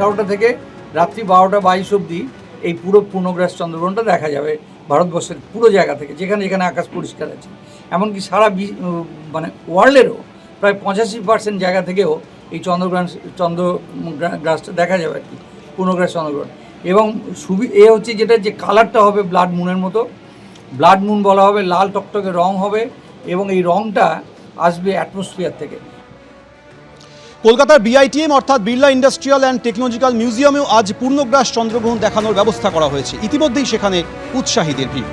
আঠারোটা থেকে রাত্রি বারোটা বাইশ অবধি এই পুরো পূর্ণগ্রাস চন্দ্রগ্রহণটা দেখা যাবে ভারতবর্ষের পুরো জায়গা থেকে, যেখানে যেখানে আকাশ পরিষ্কার আছে। এমনকি সারা বি- মানে ওয়ার্ল্ডেরও প্রায় পঁচাশি পার্সেন্ট জায়গা থেকেও এই চন্দ্রগ্রাস চন্দ্র গ্রা- গ্রাসটা দেখা যাবে আর কি, পূর্ণগ্রাস চন্দ্রগ্রহণ। এবং সুবি, এ হচ্ছে যেটা যে কালারটা হবে ব্লাড মুনের মতো। ব্লাড মুন বলা হবে, লাল টকটকে রং হবে এবং এই রংটা আসবে অ্যাটমসফিয়ার থেকে। কলকাতার বিআইটিএম অর্থাৎ বিড়লা ইন্ডাস্ট্রিয়াল অ্যান্ড টেকনোলজিক্যাল মিউজিয়ামেও আজ পূর্ণগ্রাস চন্দ্রগ্রহণ দেখানোর ব্যবস্থা করা হয়েছে। ইতিমধ্যেই সেখানে উৎসাহীদের ভিড়।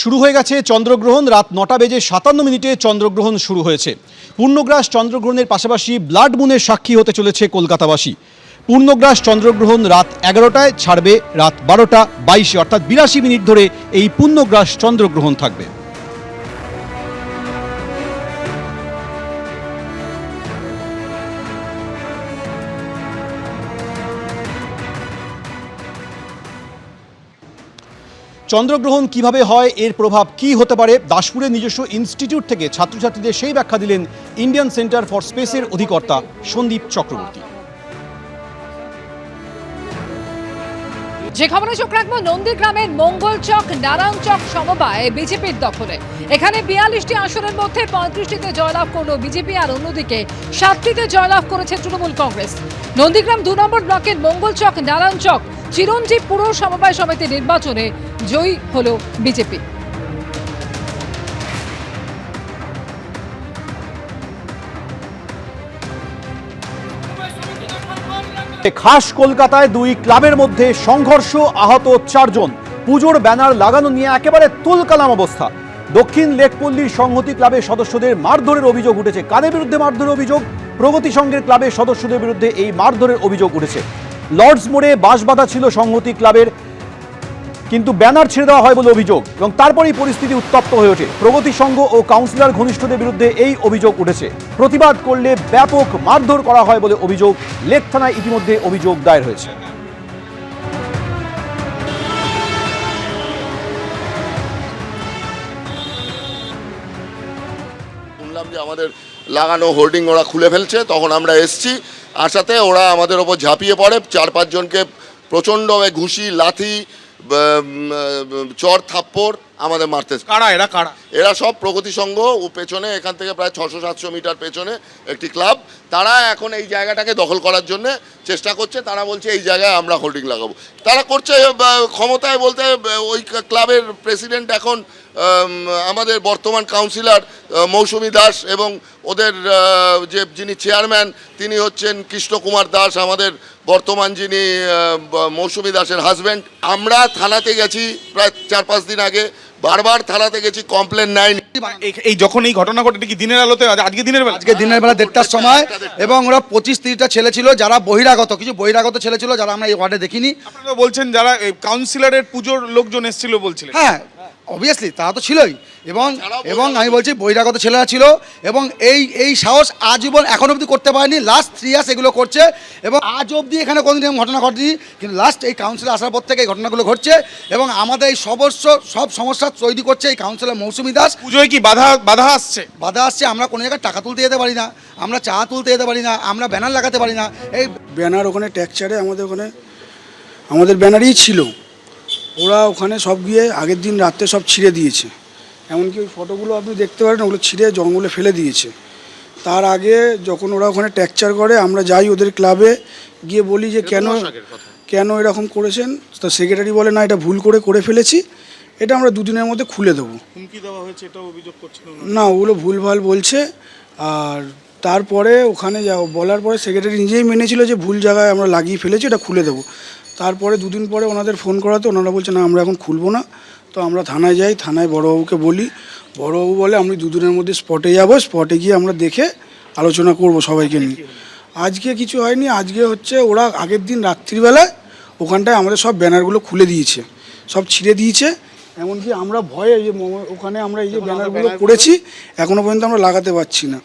শুরু হয়ে গেছে চন্দ্রগ্রহণ। রাত নটা বেজে সাতান্ন মিনিটে চন্দ্রগ্রহণ শুরু হয়েছে। পূর্ণগ্রাস চন্দ্রগ্রহণের পাশাপাশি ব্লাড মুনের সাক্ষী হতে চলেছে কলকাতাবাসী। পূর্ণগ্রাস চন্দ্রগ্রহণ রাত এগারোটায় ছাড়বে, রাত বারোটা বাইশে, অর্থাৎ বিরাশি মিনিট ধরে এই পূর্ণগ্রাস চন্দ্রগ্রহণ থাকবে। চন্দ্রগ্রহণ কীভাবে হয়, এর প্রভাব কি হতে পারে? দাসপুরের নিজস্ব ইনস্টিটিউট থেকে ছাত্রছাত্রীদের সেই ব্যাখ্যা দিলেন ইন্ডিয়ান সেন্টার ফর স্পেসের অধিকর্তা সন্দীপ চক্রবর্তী। যে খবরে চোখ রাখব, নন্দীগ্রামের মঙ্গলচক, নারায়ণচক সমবায় বিজেপির দখলে। এখানে বিয়াল্লিশটি আসনের মধ্যে পঁয়ত্রিশটিতে জয়লাভ করল বিজেপি আর অন্যদিকে সাতটিতে জয়লাভ করেছে তৃণমূল কংগ্রেস। নন্দীগ্রাম দু নম্বর ব্লকের মঙ্গলচক, নারায়ণচক, চিরঞ্জীব পুর সমবায় সমিতি নির্বাচনে জয়ী হল বিজেপি। খাস কলকাতায় দুই ক্লাবের মধ্যে সংঘর্ষ আহত চারজন। পুজোর ব্যানার লাগানো নিয়ে একেবারে তুলকালাম অবস্থা। দক্ষিণ লেকপল্লির সংহতি ক্লাবের সদস্যদের মারধরের অভিযোগ উঠেছে। কাদের বিরুদ্ধে মারধরের অভিযোগ? প্রগতি সংঘের ক্লাবের সদস্যদের বিরুদ্ধে এই মারধরের অভিযোগ উঠেছে। লর্ডস মোড়ে বাঁশ ছিল সংহতি ক্লাবের। কিন্তু ব্যানার ছেড়ে দেওয়া হয় বলে অভিযোগ এবং তারপরেই পরিস্থিতি উত্তপ্ত হয়ে ওঠে। প্রগতি সংঘ ও কাউন্সিলর ঘনিষ্ঠদের বিরুদ্ধে এই অভিযোগ উঠেছে। প্রতিবাদ করলে ব্যাপক মারধর করা হয় বলে অভিযোগ। লেক থানায় ইতিমধ্যে অভিযোগ দায়ের হয়েছে। শুনলাম যে আমাদের লাগানো হোর্ডিং ওরা খুলে ফেলছে, তখন আমরা এসছি। আসাতে ওরা আমাদের ওপর ঝাঁপিয়ে পড়ে। চার পাঁচজনকে প্রচণ্ডভাবে ঘুষি, লাথি চর থাপ্পড় আমাদের মারতে কারা এরা কারা? এরা সব প্রগতি সংঘ ও পেছনে এখান থেকে প্রায় ছশো সাতশো মিটার পেছনে একটি ক্লাব। তারা এখন এই জায়গাটাকে দখল করার জন্য চেষ্টা করছে। তারা বলছে এই জায়গায় আমরা হোল্ডিং লাগাবো। তারা করছে ক্ষমতায় বলতে ওই ক্লাবের প্রেসিডেন্ট এখন আমাদের বর্তমান কাউন্সিলর মৌসুমী দাস এবং ওদের যে যিনি চেয়ারম্যান তিনি হচ্ছেন কৃষ্ণ কুমার দাস আমাদের বর্তমান যিনি মৌসুমী দাসের হাজব্যান্ড আমরা থানাতে গেছি প্রায় চার পাঁচ দিন আগে। বারবার থানাতে গেছি কমপ্লেন নেয়নি। এই- এই যখন এই ঘটনা ঘটে কি দিনের আলোতে? আজকে দিনের বেলা? আজকে দিনের বেলা দেড়টার সময় এবং ওরা পঁচিশ তিরিশটা ছেলে ছিল যারা বহিরাগত কিছু বহিরাগত ছেলে ছিল যারা আমরা এই ওয়ার্ডে দেখিনি। আপনারা বলছেন যারা এই কাউন্সিলরের পুজোর লোকজন এসেছিল বলছিলেন। হ্যাঁ অবভিয়াসলি তারা তো ছিলই। এবং এবং আমি বলছি বহিরাগত ছেলেরা ছিল এবং এই এই সাহস আজীবন এখন অবধি করতে পারেনি। লাস্ট থ্রি ইয়ার্স এগুলো করছে এবং আজ অবধি এখানে কোনোদিন এরকম ঘটনা ঘটেনি। কিন্তু লাস্ট এই কাউন্সিলে আসার পর থেকে এই ঘটনাগুলো ঘটছে এবং আমাদের এই সবস্ব সব সমস্যা তৈরি করছে এই কাউন্সিলর মৌসুমী দাস। পুজোয় কি বাধা বাধা আসছে? বাধা আসছে আমরা কোনো জায়গায় টাকা তুলতে যেতে পারি না আমরা চা তুলতে যেতে পারি না আমরা ব্যানার লাগাতে পারি না। এই ব্যানার ওখানে ট্যাকচারে আমাদের ওখানে আমাদের ব্যানারই ছিল। ওরা ওখানে সব গিয়ে আগের দিন রাত্রে সব ছিঁড়ে দিয়েছে। এমনকি ওই ফটোগুলো আপনি দেখতে পারেন ওগুলো ছিঁড়ে জঙ্গলে ফেলে দিয়েছে। তার আগে যখন ওরা ওখানে ট্যাকচার করে আমরা যাই ওদের ক্লাবে গিয়ে বলি যে কেন কেন এরকম করেছেন? তো সেক্রেটারি বলে না এটা ভুল করে করে ফেলেছি। এটা আমরা দুদিনের মধ্যে খুলে দেবো। হুমকি দেওয়া হয়েছে এটাও অভিযোগ না ওগুলো ভুলভাল বলছে। আর তারপরে ওখানে যা বলার পরে সেক্রেটারি নিজেই মেনেছিল যে ভুল জায়গায় আমরা লাগিয়ে ফেলেছি এটা খুলে দেবো। তারপরে দুদিন পরে ওনাদের ফোন করাতে ওনারা বলছে না আমরা এখন খুলবো না। তো আমরা থানায় যাই থানায় বড়োবাবুকে বলি। বড়োবাবু বলে আমি দুদিনের মধ্যে স্পটে যাব স্পটে গিয়ে আমরা দেখে আলোচনা করব সবাইকে নিয়ে। আজকে কিছু হয়নি আজকে হচ্ছে ওরা আগের দিন রাত্রিবেলায় ওখানটায় আমাদের সব ব্যানারগুলো খুলে দিয়েছে সব ছিঁড়ে দিয়েছে। এমনকি আমরা ভয়ে এই যে ওখানে আমরা এই যে ব্যানারগুলো করেছি এখনও পর্যন্ত আমরা লাগাতে পারছি না।